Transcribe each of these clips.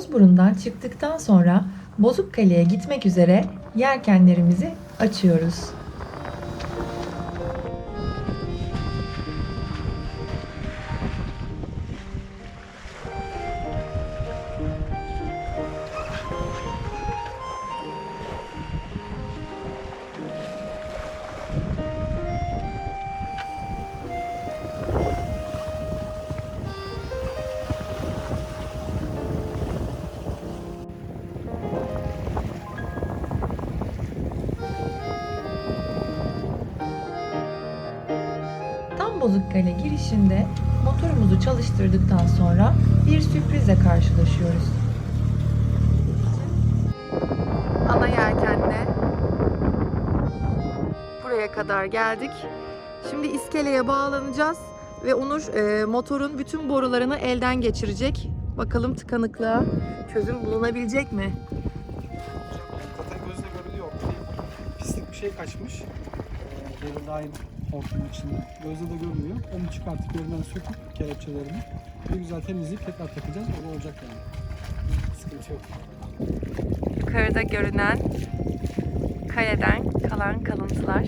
Bozburun'dan çıktıktan sonra Bozukkale'ye gitmek üzere yelkenlerimizi açıyoruz. Tam Bozukkale girişinde motorumuzu çalıştırdıktan sonra bir sürprizle karşılaşıyoruz. Ana yelkenle buraya kadar geldik. Şimdi iskeleye bağlanacağız ve Onur e, motorun bütün borularını elden geçirecek. Bakalım tıkanıklığa çözüm bulunabilecek mi? Zaten gözle görülüyor. Pislik bir şey kaçmış. Ee, daim hortumun içinde. Gözle de görünüyor. Onu çıkartıp yerinden söküp kelepçelerini bir güzel temizleyip tekrar takacağız. O da olacak yani. Sıkıntı yok. Yukarıda görünen kaleden kalan kalıntılar.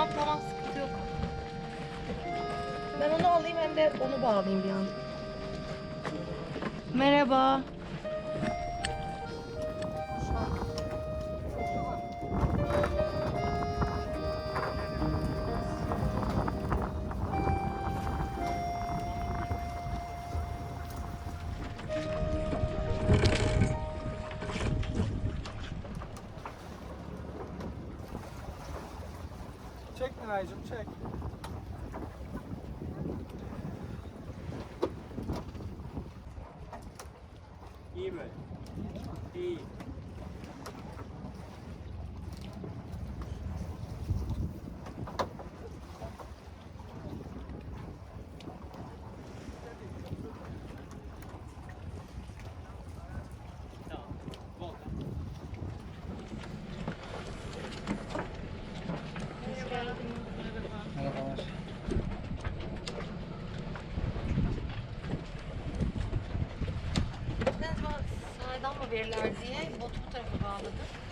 Tamam tamam sıkıntı yok. Ben onu alayım hem de onu bağlayayım bir an. Merhaba.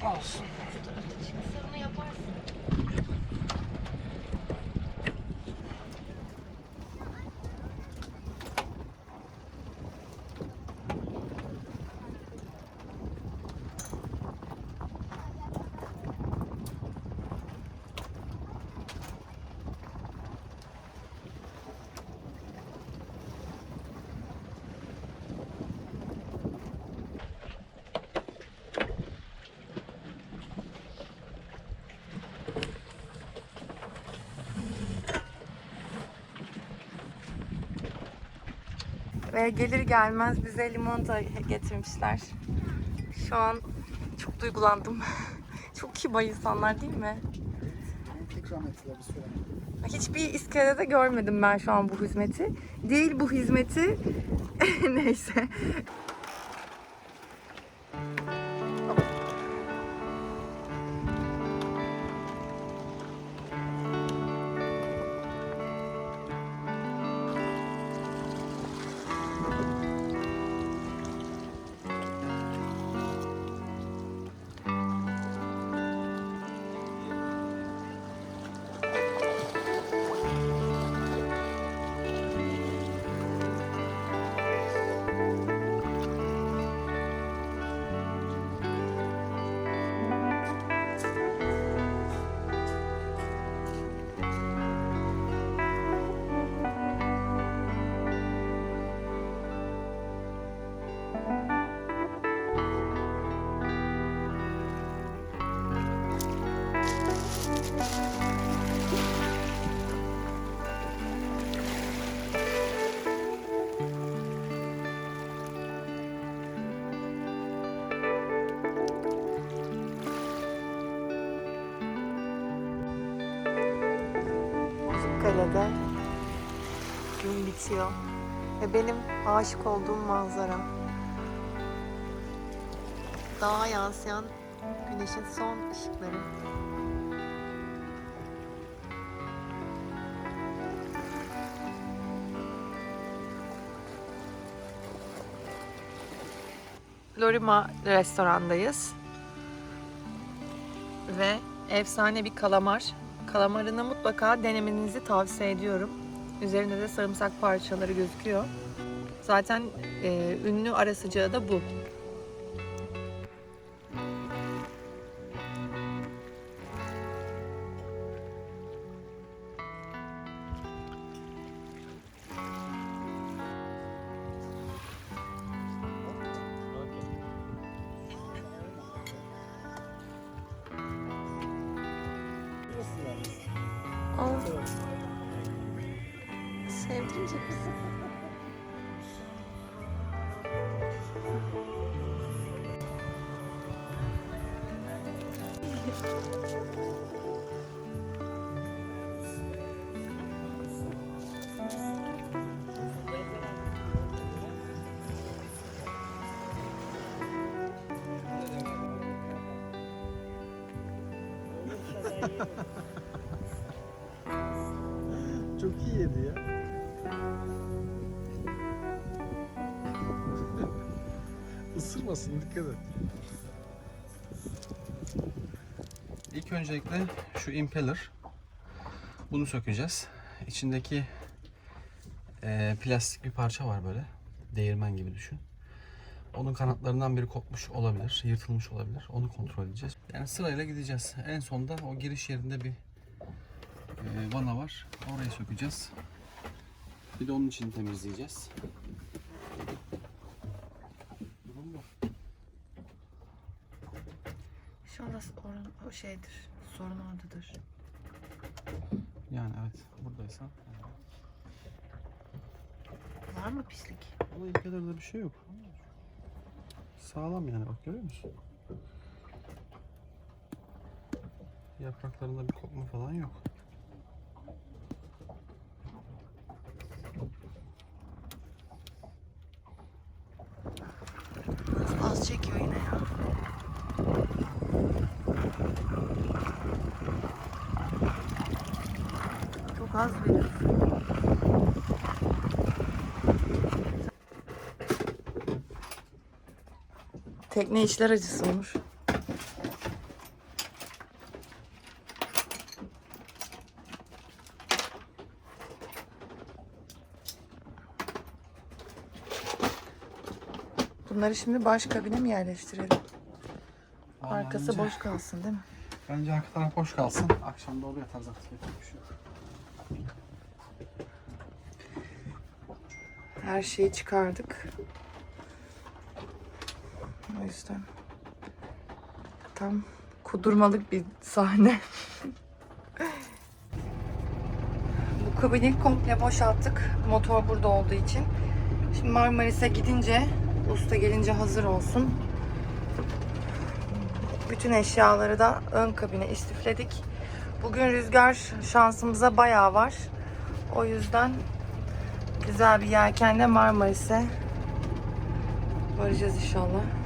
Bağladım. Olsun. Bu tarafta çıksa onu yaparsın. Ve gelir gelmez bize limonata getirmişler. Şu an çok duygulandım. çok kibar insanlar değil mi? İkram bir süre. Hiçbir iskelede görmedim ben şu an bu hizmeti. Değil bu hizmeti. Neyse. Ve benim aşık olduğum manzara. Dağa yansıyan güneşin son ışıkları. Lorima restorandayız. Ve efsane bir kalamar. Kalamarını mutlaka denemenizi tavsiye ediyorum. Üzerinde de sarımsak parçaları gözüküyor. Zaten e, ünlü ara sıcağı da bu. Çok iyi yedi ya. Isırmasın dikkat et. İlk öncelikle şu impeller. Bunu sökeceğiz. İçindeki eee, plastik bir parça var böyle. Değirmen gibi düşün. Onun kanatlarından biri kopmuş olabilir, yırtılmış olabilir. Onu kontrol edeceğiz. Yani sırayla gideceğiz. En sonda o giriş yerinde bir eee, vana var. Orayı sökeceğiz. Bir de onun için temizleyeceğiz. Durum bu. Anda sorun o şeydir. Sorun oradadır. Yani evet buradaysan. Var mı pislik? Ama impellerde bir şey yok. Sağlam yani bak görüyor musun? Yapraklarında bir kopma falan yok. Az çekiyor yine ya. Çok az veriyorsun. Tekne işler acısı olur. Bunları şimdi baş kabine mi yerleştirelim? Vallahi Arkası bence- boş kalsın değil mi? Bence arka taraf boş kalsın. Akşam doğru yatar zaten. Bir şey yok. Her şeyi çıkardık. Yüzden tam kudurmalık bir sahne. Bu kabini komple boşalttık. Motor burada olduğu için. Şimdi Marmaris'e gidince, usta gelince hazır olsun. Bütün eşyaları da ön kabine istifledik. Bugün rüzgar şansımıza bayağı var. O yüzden güzel bir yelkenle Marmaris'e varacağız inşallah.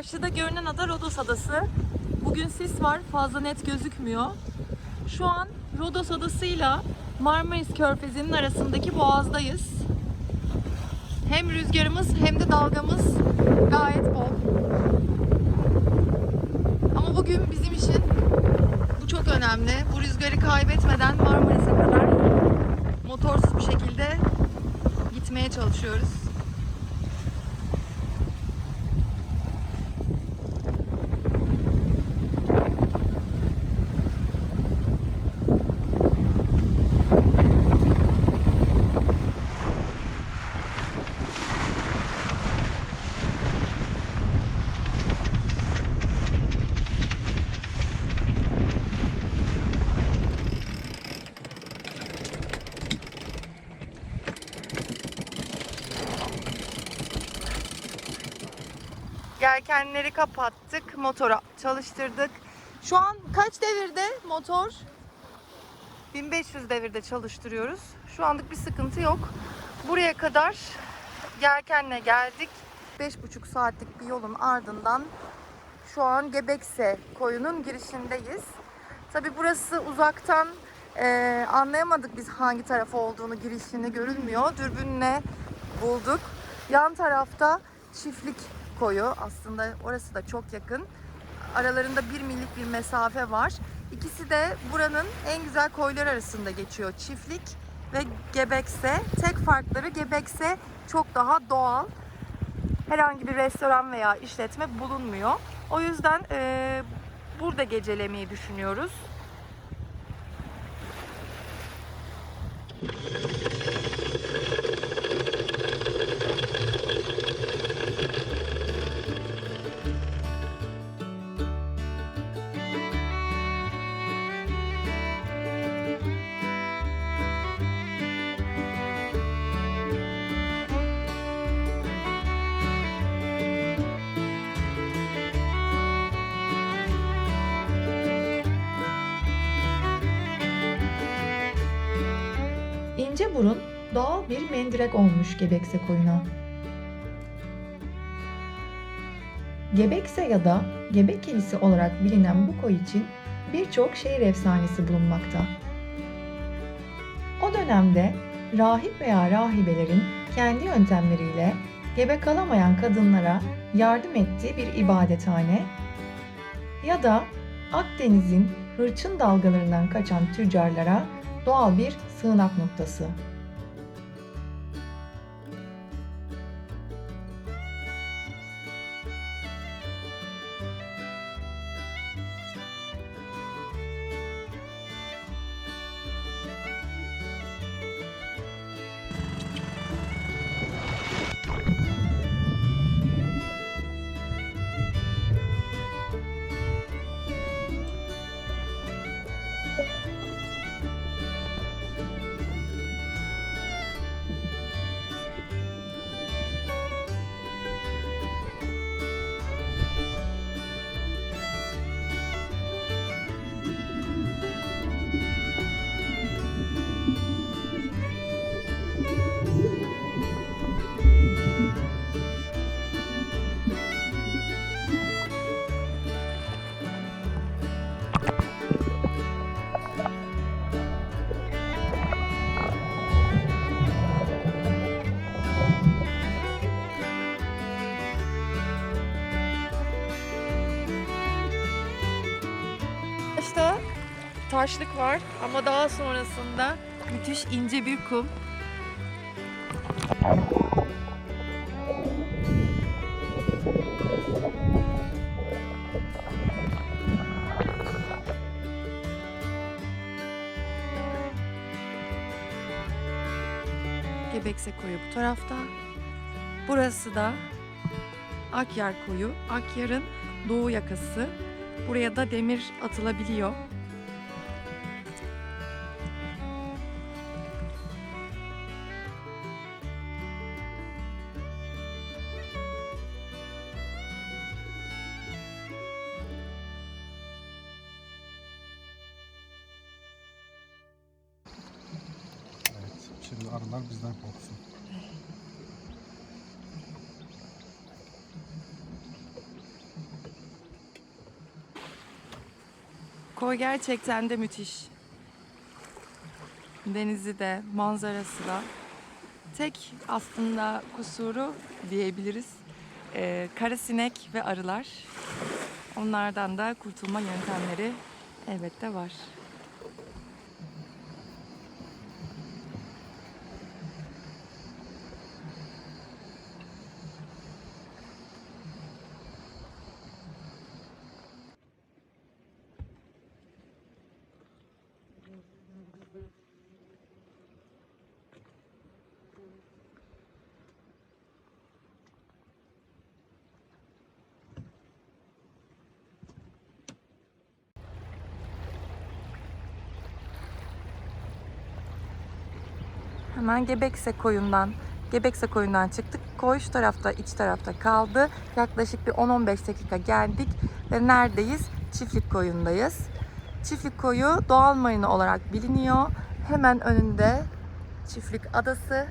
Karşıda görünen ada Rodos Adası. Bugün sis var, fazla net gözükmüyor. Şu an Rodos Adası'yla Marmaris Körfezi'nin arasındaki boğazdayız. Hem rüzgarımız hem de dalgamız gayet bol. Ama bugün bizim için bu çok önemli. Bu rüzgarı kaybetmeden Marmaris'e kadar motorsuz bir şekilde gitmeye çalışıyoruz. Yelkenleri kapattık, motoru çalıştırdık. Şu an kaç devirde motor? 1500 devirde çalıştırıyoruz. Şu anlık bir sıkıntı yok. Buraya kadar yelkenle geldik. 5,5 saatlik bir yolun ardından şu an Gebekse koyunun girişindeyiz. Tabi burası uzaktan eee, anlayamadık biz hangi taraf olduğunu girişini görülmüyor. Dürbünle bulduk. Yan tarafta çiftlik koyu aslında orası da çok yakın. Aralarında bir millik bir mesafe var. İkisi de buranın en güzel koylar arasında geçiyor. Çiftlik ve Gebekse. Tek farkları Gebekse çok daha doğal. Herhangi bir restoran veya işletme bulunmuyor. O yüzden eee, burada gecelemeyi düşünüyoruz. İnce burun doğal bir mendirek olmuş Gebekse koyuna. Gebekse ya da Gebek Kilisi olarak bilinen bu koy için birçok şehir efsanesi bulunmakta. O dönemde rahip veya rahibelerin kendi yöntemleriyle gebe kalamayan kadınlara yardım ettiği bir ibadethane ya da Akdeniz'in hırçın dalgalarından kaçan tüccarlara doğal bir sığınak noktası. Taşlık var ama daha sonrasında müthiş ince bir kum. Gebekse koyu bu tarafta. Burası da Akyar koyu. Akyar'ın doğu yakası. Buraya da demir atılabiliyor. Şimdi arılar bizden korksun. Koy gerçekten de müthiş. Denizi de, manzarası da. Tek aslında kusuru diyebiliriz. Ee, karasinek ve arılar. Onlardan da kurtulma yöntemleri elbette var. Hemen Gebekse koyundan Gebekse koyundan çıktık. Koy şu tarafta, iç tarafta kaldı. Yaklaşık bir 10-15 dakika geldik ve neredeyiz? Çiftlik koyundayız. Çiftlik koyu doğal marina olarak biliniyor. Hemen önünde Çiftlik Adası.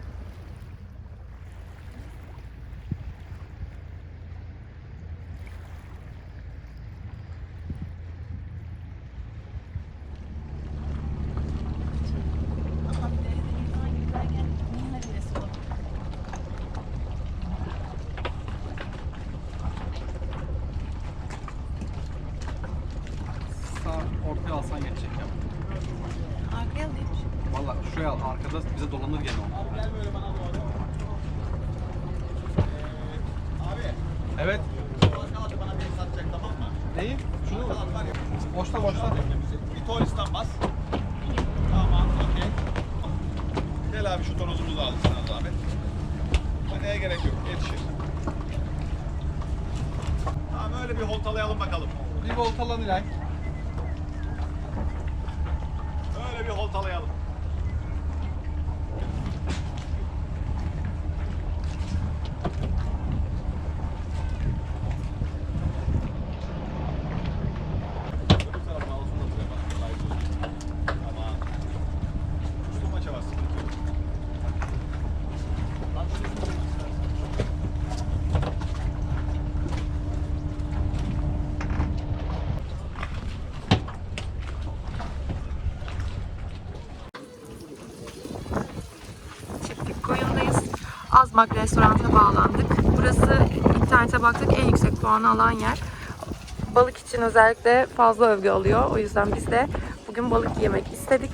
başla başla. Azmak restoranta bağlandık. Burası internete baktık en yüksek puanı alan yer. Balık için özellikle fazla övgü alıyor. O yüzden biz de bugün balık yemek istedik.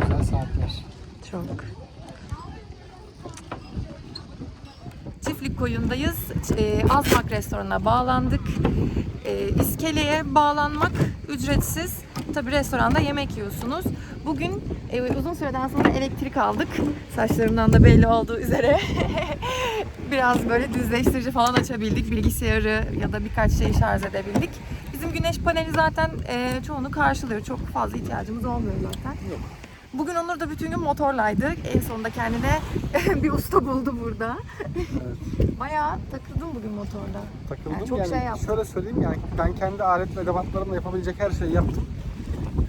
Güzel saatler. Çok. Çiftlik koyundayız. Azmak restoranına bağlandık. E, iskeleye bağlanmak ücretsiz. Tabi restoranda yemek yiyorsunuz. Bugün e, uzun süreden sonra elektrik aldık. Saçlarımdan da belli olduğu üzere. Biraz böyle düzleştirici falan açabildik. Bilgisayarı ya da birkaç şeyi şarj edebildik. Bizim güneş paneli zaten e, çoğunu karşılıyor. Çok fazla ihtiyacımız olmuyor zaten. Bugün Onur da bütün gün motorlaydı. En sonunda kendine bir usta buldu burada. Bayağı takıldım bugün motorda. Takıldım. Yani çok yani şey yaptım. Şöyle söyleyeyim yani ben kendi alet ve edevatlarımla yapabilecek her şeyi yaptım.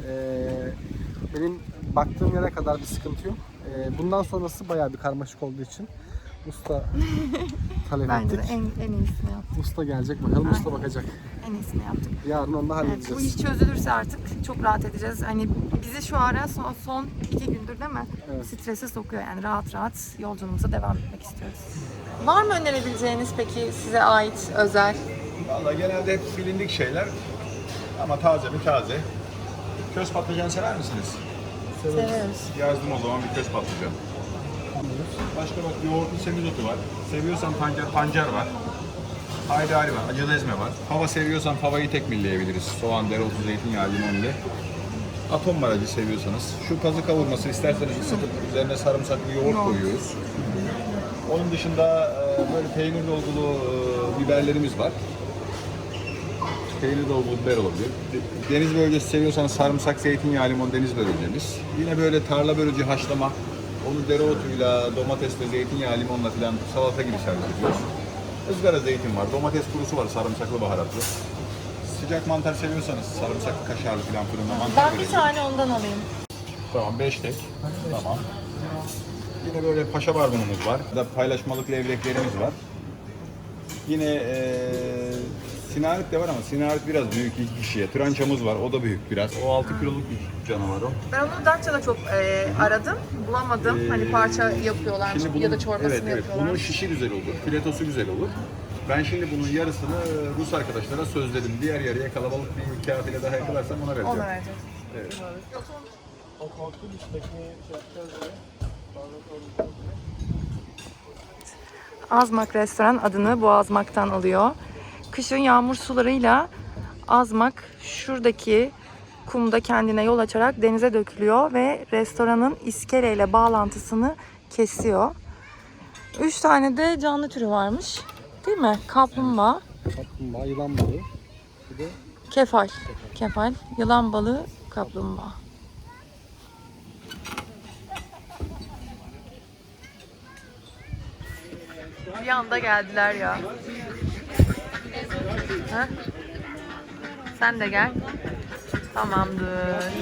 Ee, benim baktığım yere kadar bir sıkıntı yok. Ee, bundan sonrası bayağı bir karmaşık olduğu için usta talep Bence ettik. de en, en iyisini yaptık. Usta gelecek bakalım usta Aynen. bakacak. En iyisini yaptık. Yarın onu da Evet, halledeceğiz. bu iş çözülürse artık çok rahat edeceğiz. Hani bizi şu ara son, son iki gündür değil mi? Evet. Strese sokuyor yani rahat rahat yolculuğumuza devam etmek istiyoruz. Var mı önerebileceğiniz peki size ait özel? Valla genelde hep bilindik şeyler. Ama taze mi taze. Köz patlıcan sever misiniz? Severiz. Yazdım o zaman bir köz patlıcan. Başka bak yoğurtlu semizotu var. Seviyorsan pancar, pancar var. Haydari var, acılı ezme var. Fava seviyorsan favayı tek milleyebiliriz. Soğan, dereotu, zeytinyağı, limon ile. Atom var acı seviyorsanız. Şu pazı kavurması isterseniz ısıtıp üzerine sarımsaklı yoğurt koyuyoruz. Onun dışında e, böyle peynir dolgulu e, biberlerimiz var. Peynir dolgulu biber olabilir. De- Deniz bölgesi seviyorsanız sarımsak, zeytinyağı, limon deniz bölgemiz. Yine böyle tarla börülce haşlama. Onu dereotuyla, domatesle, zeytinyağı, limonla falan salata gibi servis ediyoruz. Izgara zeytin var, domates kurusu var, sarımsaklı baharatlı. Sıcak mantar seviyorsanız sarımsaklı kaşarlı falan fırında mantar Ben bir tane ondan alayım. Tamam 5 tek. Tamam. Yine böyle paşa barbunumuz var. Da paylaşmalık levreklerimiz var. Yine eee sinarit de var ama sinarit biraz büyük iki kişiye. Trançamız var. O da büyük biraz. O 6 kiloluk bir canavar o. Ben onu Datça'da çok e, aradım. Bulamadım. hani parça yapıyorlar bunun, ya da çorbasını evet, evet, yapıyorlar. bunun şişi güzel olur. Filetosu güzel olur. Ben şimdi bunun yarısını e, Rus arkadaşlara sözledim. Diğer yarıya kalabalık bir kafile daha yakalarsam ona vereceğim. Ona vereceğiz. Evet. Azmak Restoran adını bu azmaktan alıyor. Kışın yağmur sularıyla azmak şuradaki kumda kendine yol açarak denize dökülüyor ve restoranın iskeleyle bağlantısını kesiyor. Üç tane de canlı türü varmış. Değil mi? Kaplumbağa, Kaplumbağa, yılan balığı. Bir de kefal, kefal, yılan balığı, kaplumbağa. Bir anda geldiler ya. Ha? Sen de gel. Tamamdır.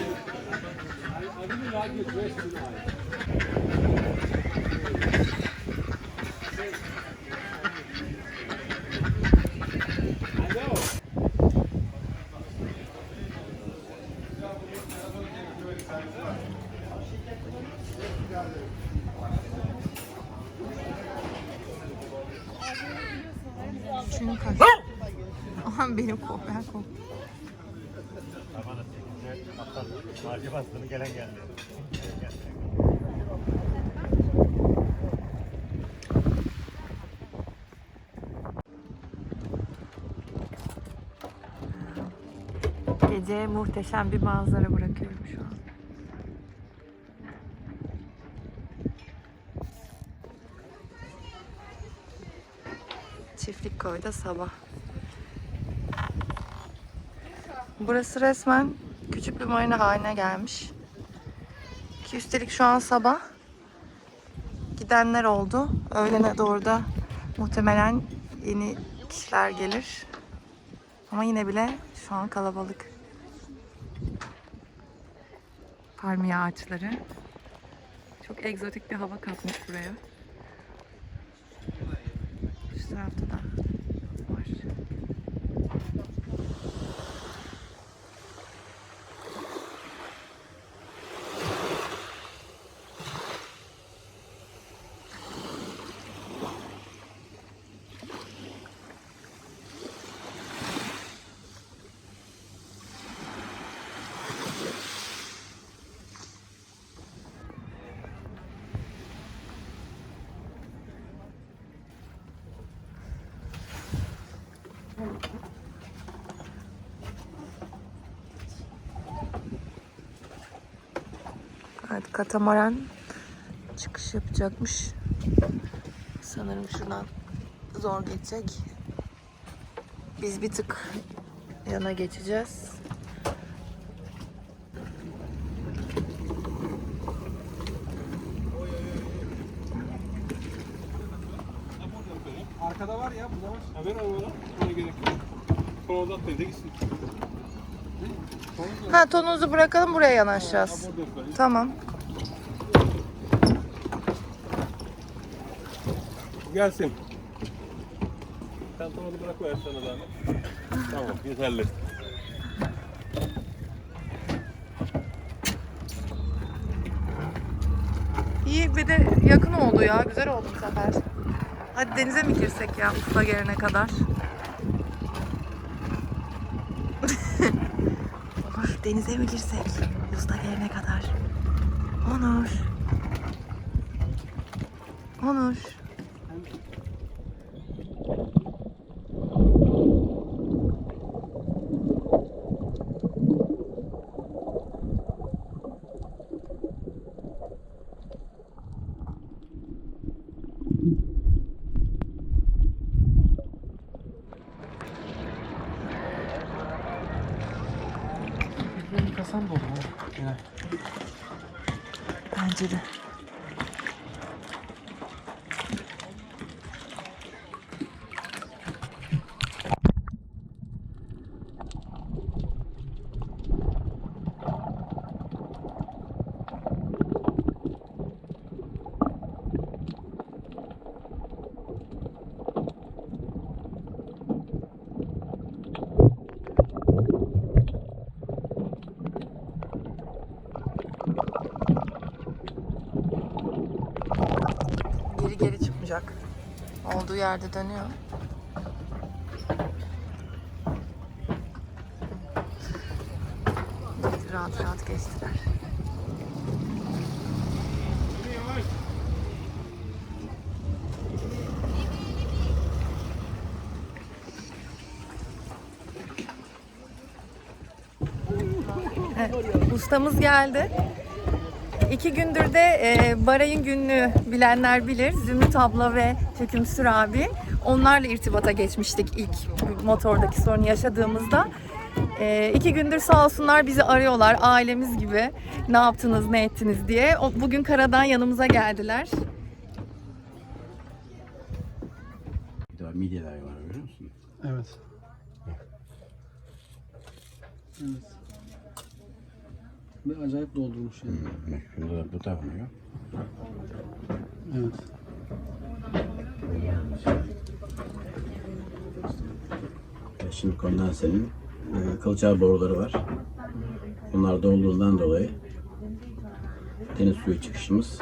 Şunu kaç. Aman benim kok, ben kok. Marca bastığını gelen geldi. Gece muhteşem bir manzara bırakıyorum şu an. Çiftlik koyda sabah. Burası resmen küçük bir marina haline gelmiş. Ki üstelik şu an sabah gidenler oldu. Öğlene doğru da muhtemelen yeni kişiler gelir. Ama yine bile şu an kalabalık. Palmiye ağaçları. Çok egzotik bir hava katmış buraya. Şu tarafta da var. Evet, katamaran çıkış yapacakmış. Sanırım şuradan zor geçecek. Biz bir tık yana geçeceğiz. arkada var ya, burada var. Ha ver onu bana. Ona gerek yok. Sonra da atlayın da gitsin. Ha tonunuzu bırakalım buraya yanaşacağız. Tamam. Gelsin. Sen tamamını bırak ver sana da. tamam yeterli. İyi bir de yakın oldu ya. Güzel oldu bu sefer. Hadi denize mi girsek ya usta gelene kadar? Denize mi girsek? Usta gelene kadar. Onur. Onur. Benim kasam dolu. ha. Yine. Bence de. geri çıkmayacak. Olduğu yerde dönüyor. Rahat rahat geçtiler. Ustamız geldi. İki gündür de e, Baray'ın günlüğü bilenler bilir. Zümrüt abla ve Hükümsür abi. Onlarla irtibata geçmiştik ilk motordaki sorunu yaşadığımızda. E, iki gündür sağ olsunlar bizi arıyorlar ailemiz gibi. Ne yaptınız, ne ettiniz diye. O, bugün karadan yanımıza geldiler. Bir var, midyeler var görüyor musun? Evet. Evet. Ve acayip doldurmuş yani. Şurada da bu da var. Evet. Şimdi kondansenin e, kılcal boruları var. Bunlar dolduğundan dolayı deniz suyu çıkışımız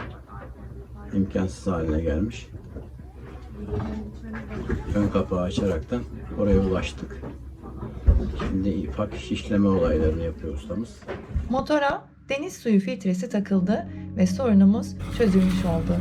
imkansız haline gelmiş. Ön kapağı açaraktan oraya ulaştık. Şimdi ufak şişleme olaylarını yapıyor ustamız. Motora deniz suyu filtresi takıldı ve sorunumuz çözülmüş oldu.